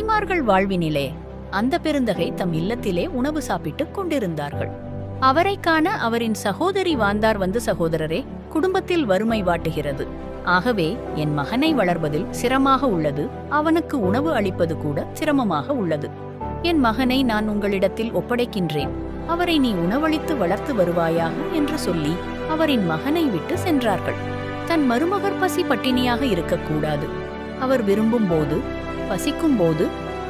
அவர்கள் வாழ்வினிலே அந்த பெருந்தகை தம் இல்லத்திலே உணவு சாப்பிட்டுக் கொண்டிருந்தார்கள். அவரை காண அவரின் சகோதரி வாந்தார் வந்து சகோதரரே குடும்பத்தில் வறுமை வாட்டுகிறது. ஆகவே என் மகனை வளர்வதில் சிரமமாக உள்ளது. அவனுக்கு உணவு அளிப்பது கூட சிரமமாக உள்ளது. என் மகனை நான் உங்களிடத்தில் ஒப்படைக்கின்றேன். அவரை நீ உணவளித்து வளர்த்து வருவாயாக? என்று சொல்லி அவரின் மகனை விட்டு சென்றார்கள். தன் மருமகர் பசி பட்டினியாக இருக்கக்கூடாது. அவர் விரும்பும் போது பசிக்கும் போது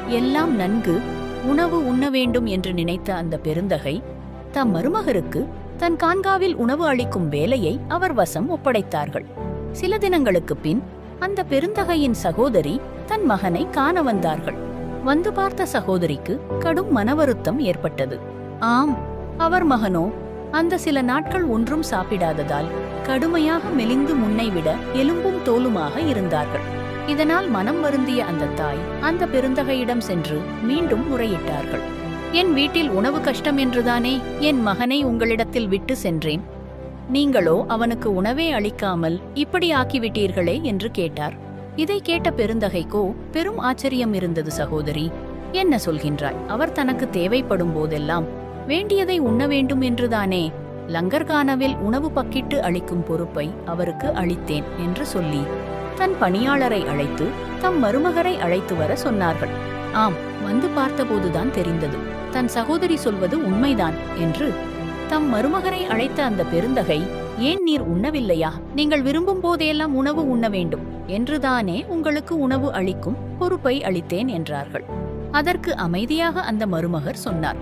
எல்லாம் நன்கு உணவு உண்ண வேண்டும் என்று நினைத்த அந்த பெருந்தகை தம் மருமகருக்கு தன் கான்காவில் உணவு அளிக்கும் வேலையை அவர் வசம் ஒப்படைத்தார்கள். சில தினங்களுக்குப் பின் அந்த பெருந்தகையின் சகோதரி தன் மகனை காண வந்தார்கள். வந்து பார்த்த சகோதரிக்கு கடும் மனவருத்தம் ஏற்பட்டது. ஆம் அவர் மகனோ அந்த சில நாட்கள் ஒன்றும் சாப்பிடாததால் கடுமையாக மெலிந்து முன்னை விட எலும்பும் தோலுமாக இருந்தார்கள். இதனால் மனம் வருந்திய அந்த தாய் அந்த பெருந்தகையிடம் சென்று மீண்டும் முறையிட்டார்கள். என் வீட்டில் உணவு கஷ்டம் என்றுதானே? என் மகனை உங்களிடத்தில் விட்டு சென்றேன். நீங்களோ அவனுக்கு உணவே அளிக்காமல் இப்படி ஆக்கிவிட்டீர்களே? என்று கேட்டார். இதை கேட்ட பெருந்தகைக்கோ பெரும் ஆச்சரியம் இருந்தது சகோதரி. என்ன சொல்கின்றாய்? அவர் தனக்கு தேவைப்படும் போதெல்லாம் வேண்டியதை உண்ண வேண்டும் என்றுதானே? லங்கர்கானவில் உணவு பக்கிட்டு அளிக்கும் பொறுப்பை அவருக்கு அளித்தேன் என்று சொல்லி தன் பணியாளரை அழைத்து தம் மருமகரை அழைத்து வர சொன்னார்கள். ஆம் வந்து பார்த்தபோதுதான் தெரிந்தது. தன் சகோதரி சொல்வது உண்மைதான் என்று. தம் மருமகரை அழைத்த அந்த பெருந்தகை ஏன் நீர் உண்ணவில்லையா? நீங்கள் விரும்பும் போதெல்லாம் உணவு உண்ண வேண்டும். என்றுதானே உங்களுக்கு உணவு அளிக்கும் பொறுப்பை அளித்தேன் என்றார்கள். அதற்கு அமைதியாக அந்த மருமகர் சொன்னார்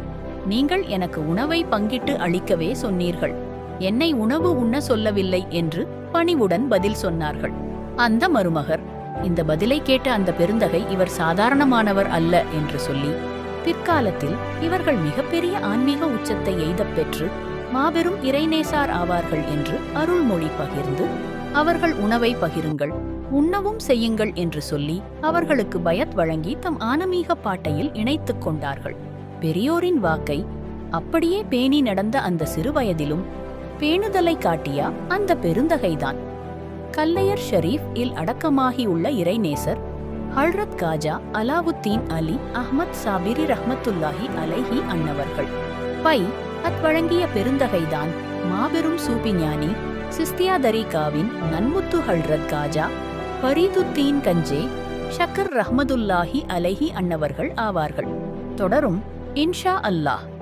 நீங்கள் எனக்கு உணவை பங்கிட்டு அளிக்கவே சொன்னீர்கள். என்னை உணவு உண்ண சொல்லவில்லை என்று பணிவுடன் பதில் சொன்னார்கள். அந்த மருமகர். இந்த பதிலை கேட்ட அந்த பெருந்தகை இவர் சாதாரணமானவர் அல்ல என்று சொல்லி பிற்காலத்தில் இவர்கள் மிகப்பெரிய ஆன்மீக உச்சத்தை எய்தப் பெற்று மாபெரும் இறைநேசார் ஆவார்கள் என்று அருள்மொழி பகிர்ந்து அவர்கள் உணவை பகிருங்கள் உண்ணவும் செய்யுங்கள் என்று சொல்லி அவர்களுக்கு பயத் வழங்கி தம் ஆனமீக பாட்டையில் இணைத்துக் கொண்டார்கள். பெரியோரின் வாக்கை அப்படியே பேணி நடந்த அந்த சிறுவயதிலும் பேணுதலை காட்டிய அந்த பெருந்தகைதான். கல்லையர் ஷரீஃப் இல் அடக்கமாகியுள்ள இறைநேசர் ஹல்ரத் காஜா அலாவுத்தீன் அலி அஹ்மத் சாபிரி ரஹ்மத்துல்லாஹி அலைஹி அன்னவர்கள். பை அத் வழங்கிய பெருந்தகைதான் மாபெரும் சூபிஞானி சிஸ்தியா தரீகாவின் நன்முத்து ஹல்ரத் காஜா ஃபரீதுத்தீன் கஞ்சே ஷக்கர் ரஹ்மதுல்லாஹி அலைஹி அன்னவர்கள் ஆவார்கள். தொடரும் இன்ஷா அல்லாஹ்.